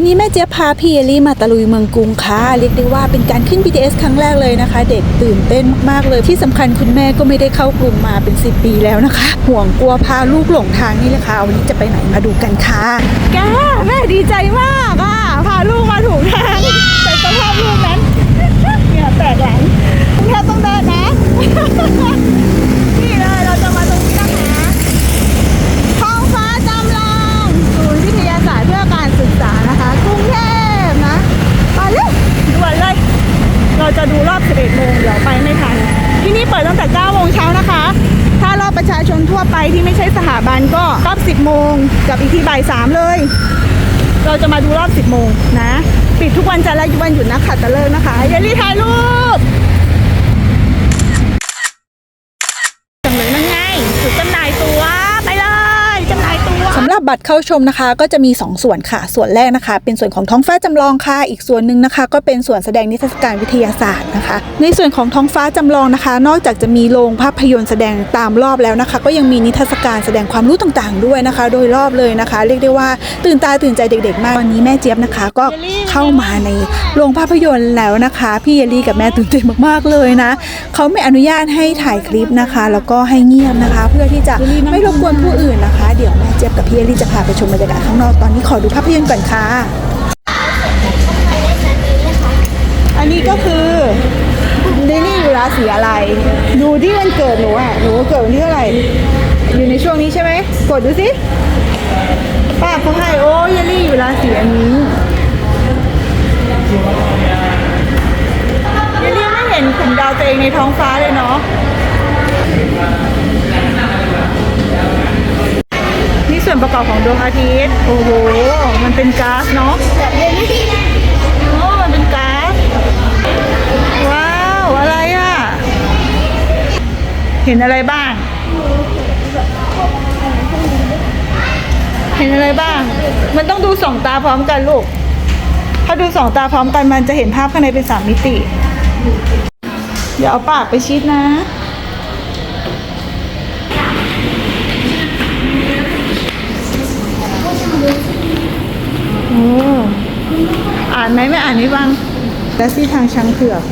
วันนี้แม่เจี๊ยบพาพี่เอลี่มาตะลุยเมืองกรุงค่ะเรียกได้ว่าเป็นการขึ้น BTS ครั้งแรกเลยนะคะ เด็กตื่นเต้นมากๆเลยที่สำคัญคุณแม่ก็ไม่ได้เข้ากรุงมาเป็น 10 ปีแล้วนะคะ ห่วงกลัวพาลูกหลงทางนี่แหละค่ะวันนี้จะไปไหนมาดูกันค่ะแกแม่ดีใจมากอะพาลูกมาถูกทางแต่สภาพลูกนั้นเนี่ยแตกหลังแค่ต้องเดินนะ นี่เลยเราจะมาตรงนี้นะคะ ท้องฟ้าจำลองศูนย์วิทยาศาสตร์เพื่อการศึกษานะคะ กรุงเทพนะไปเลยด่วนเลย เราจะดูรอบ 11 โมงเดี๋ยวไปไม่ทัน ที่นี่เปิดตั้งแต่ 9 โมงเช้านะคะ ถ้ารอบประชาชนทั่ วไปที่ไม่ใช่สถาบันก็รอบ 10 โมง กับอีกทีบ่าย3เลย เราจะมาดูรอบ 10 โมงนะ ปิดทุกวันจันทร์และวันหยุดนักขัตฤกษ์นะคะอย่าลืมถ่ายรูป จังเลยนั่นไงจุดจำหน่ายตัวไปเลยจำหน่ายตัวสำหรั บัตรเข้าชมนะคะ ก็จะมี 2 ส่วนค่ะ ส่วนแรกนะคะ เป็นส่วนของท้องฟ้าจำลองค่ะ อีกส่วนหนึ่งนะคะ ก็เป็นส่วนแสดงนิทรรศการวิทยาศาสตร์นะคะ ในส่วนของท้องฟ้าจำลองนะคะ นอกจากจะมีโรงภาพยนตร์แสดงตามรอบแล้วนะคะ ก็ยังมีนิทรรศการแสดงความรู้ต่างๆ ด้วยนะคะ โดยรอบเลยนะคะ เรียกได้ว่าตื่นตาตื่นใจเด็ก ๆ มากตอนนี้แม่เจี๊ยบนะคะ ก็เข้ามาในโรงภาพยนตร์แล้วนะคะ พี่เยลลี่กับแม่ตื่นเต้นมากๆเลยนะเขาไม่อนุญาตให้ถ่ายคลิปนะคะ แล้วก็ให้เงียบนะคะ เพื่อที่จะไม่รบกวนผู้อื่นนะคะ เดี๋ยวแม่เจี๊ยบกับพี่เยลลี่จะพาไปชมบรรยากาศข้างนอกตอนนี้ขอดูภาพยนตร์ก่อนค่ะ อันนี้ก็คือดินี่อยู่ราศีอะไร ดูที่วันเกิดหนูอะ หนูเกิดวันที่เท่าไหร่ อยู่ในช่วงนี้ใช่ไหม กดดูสิ ป้าเขาให้โอ้ยลี่อยู่ราศีอันนี้ยลลี่ไม่เห็นกลุ่มดาวตัวเองในท้องฟ้าเลยเนาะ ส่วนประกอบของดวงอาทิตย์ โอ้โห มันเป็นก๊าซเนาะโอ้มันเป็นก๊าซ ว้าว อะไรอะ เห็นอะไรบ้าง เห็นอะไรบ้าง มันต้องดูสองตาพร้อมกันลูก ถ้าดูสองตาพร้อมกันมันจะเห็นภาพข้างในเป็นสามมิติอย่าเอาปากไปชิดนะ อ่านไหมไม่อ่านนี่บ้างและซี่ทางช้างเผือก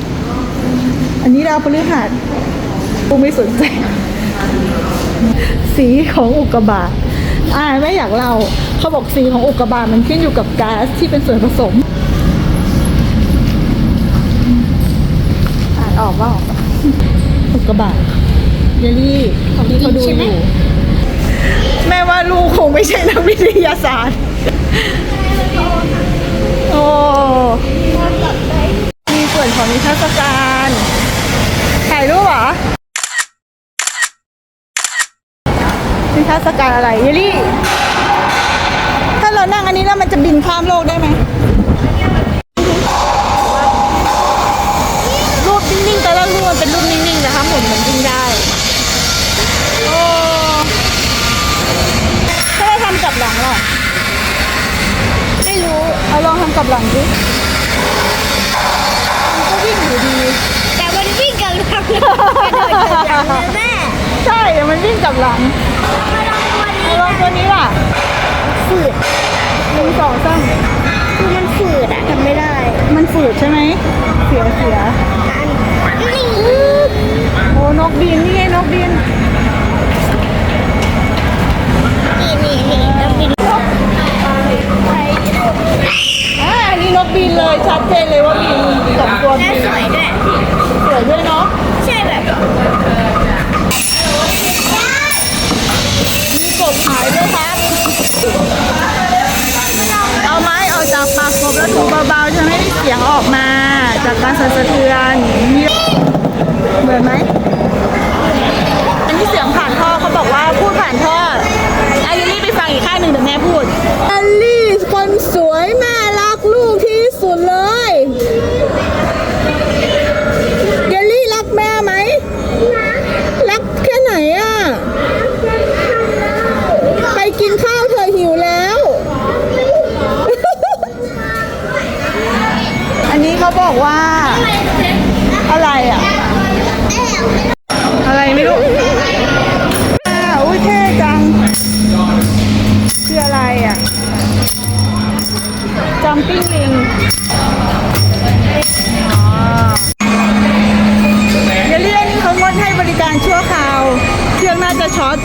อันนี้ดาวพฤหัสกูไม่สนใจ สีของอุกกาบาตอ่านไม่อยากเล่าเขาบอกสีของอุกกาบาตมันขึ้นอยู่กับก๊าซที่เป็นส่วนผสม อ่านออกว่าอุกกาบาตเยลลี่ที่เขาดูอยู่แม่ว่าลูกคงไม่ใช่นักวิทยาศาสตร์โอ้ มีส่วนของนิทรรศการถ่ายรูปเหรอนิทรรศการอะไรเยลลี่ ถ้าเรานั่งอันนี้แล้วมันจะบินข้ามโลกได้ไหม กลับหลังดิมันก็วิ่งอยู่ดี แต่มันวิ่งกับหลังเลยกระโดดกับหลังเลยแม่ใช่แต่มันวิ่งกลับหลังมาลองตัวนี้เอาลองตัวนี้ล่ะฝืดหนึ่งสองสามคือมันฝืดอะทำไม่ได้ มันฝืดใช่ไหมเสียเสียนี่โอ้นกบินนี่ไงนกบินนี่นี่นี่แล้วบิน อ่าอันนี้นก บินเลยชัดเจนเลยว่าบินสองตัวแม่บินสวยด้วยสวยด้วยเนาะใช่แบบมีกบหายด้วยครับเอาไม้ออกจากปากกบแล้วถูเบาๆจะไม่ให้เสียงออกมา จากการสั่นสะเทือนเหมือนไหมอันนี้เสียงผ่านท่อเขาบอกว่าพูดผ่านท่ออายุลี่ไปฟังอีกข้างหนึ่งเดี๋ยวแม่พูดแอลลี่คนสวยแม่ ว่า อะไรอะ อะไรไม่รู้อ้าอุ้ยเท่จัง คืออะไรอะจอมปิ้งลิงอ๋อวเรื่องนี้เขางดให้บริการชั่วคราวเครื่องน่าจะช็อต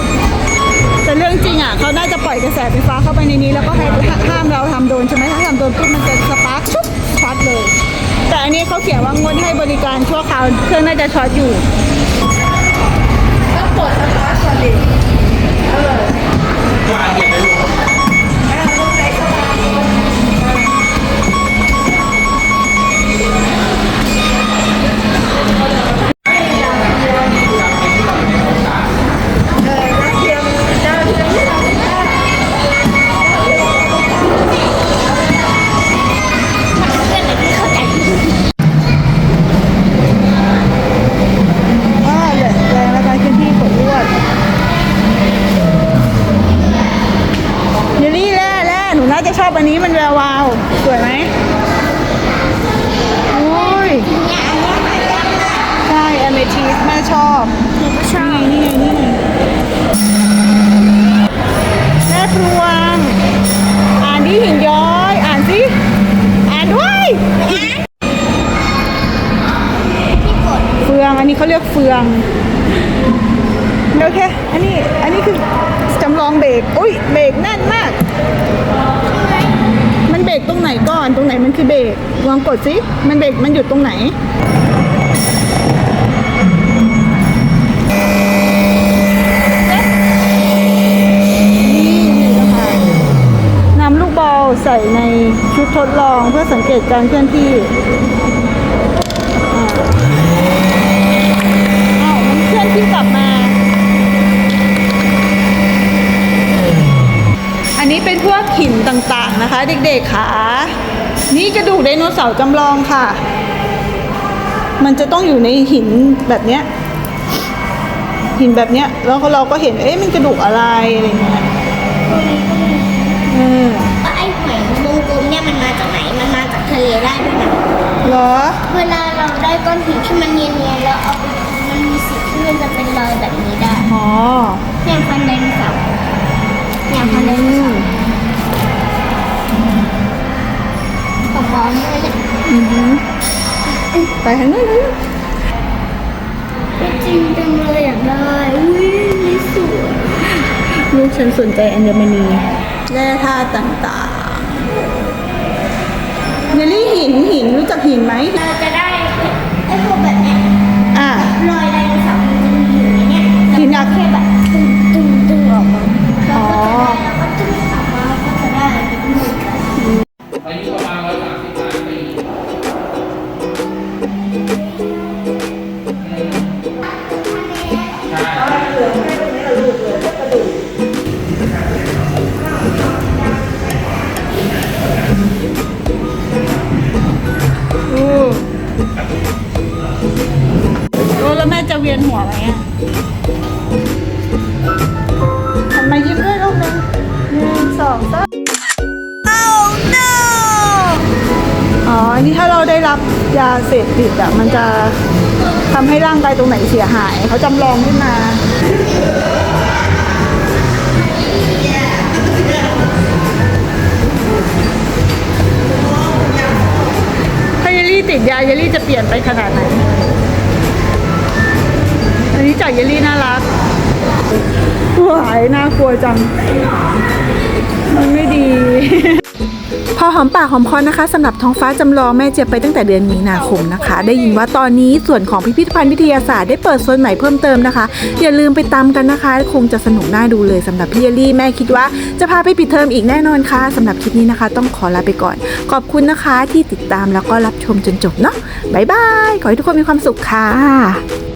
แต่เรื่องจริงอะเขาน่าจะปล่อยกระแสไฟฟ้าเข้าไปในนี้แล้วก็ให้ห้ามเราทำโดนใช่ไหมถ้าทำโดนปุ๊บมันจะสปาร์กชุบช็อตเลย แต่อันนี้เขาเขียนว่างดให้บริการชั่วคราวเครื่องน่าจะช็อตอยู่ต้องกดสปาร์คก่อนดิอ่า งโอเค อันนี้ อันนี้คือจำลองเบรก อุ้ย เบรกแน่นมาก มันเบรกตรงไหนก่อน ตรงไหนมันคือเบรก ลองกดสิ มันเบรก มันหยุดตรงไหนนี่นะคะนำลูกบอลใส่ในชุดทดลองเพื่อสังเกตการเคลื่อนที่อ้าวมัน เคลื่อนที่กลับมา อันนี้เป็นพวกหินต่างๆนะคะ เด็กๆค่ะ นี่กระดูกไดโนเสาร์จำลองค่ะ มันจะต้องอยู่ในหินแบบเนี้ย หินแบบเนี้ย แล้วเราก็เห็น เอ๊ะมันกระดูกอะไรอะไรเงี้ยเออไอ้หอยวงกลมเนี่ยมันมาจากไหน มันมาจากทะเลได้ด้วยนะเหรอ เวลาเราได้ก้อนหินที่มันเนียนๆแล้วเอาไปมันมีสิทธิ์ที่ มันจะเป็นรอยแบบนี้ได้อ๋ออย่างฟันไดโนเสาร์อย่างฟันไดโนเสาร์ขอบอลด้วยเนี่ยอือหือไปทางนู้นเลยจริงจังเลยอยากได้อุ้ยนี่สวยลูกฉันสนใจอัญมณีแร่ธาตุต่างๆเนลลี่หินหินรู้จักหินไหม ยาเสพติดอะมันจะทำให้ร่างกายตรงไหนเสียหาย เขาจำลองขึ้นมาถ้าเยลลี่ติดยาเยลลี่จะเปลี่ยนไปขนาดไหนอันนี้จากเยลลี่น่ารักหายน่ากลัวจัง มันไม่ดี อหอมปากหอมคอนะคะสำหรับท้องฟ้าจำลองแม่เจี๊ยบไปตั้งแต่เดือนมีนาคมนะคะ ได้ยินว่าตอนนี้ส่วนของพิพิธภัณฑ์วิทยาศาสตร์ได้เปิดโซนใหม่เพิ่มเติมนะคะ อย่าลืมไปตามกันนะคะ คงจะสนุกน่าดูเลยสำหรับพี่เยลลี่แม่คิดว่าจะพาไปปิดเทอมอีกแน่นอนค่ะสำหรับคลิปนี้นะคะ ต้องขอลาไปก่อน ขอบคุณนะคะที่ติดตามแล้วก็รับชมจนจบเนาะบ๊ายบายขอให้ทุกคนมีความสุขค่ะ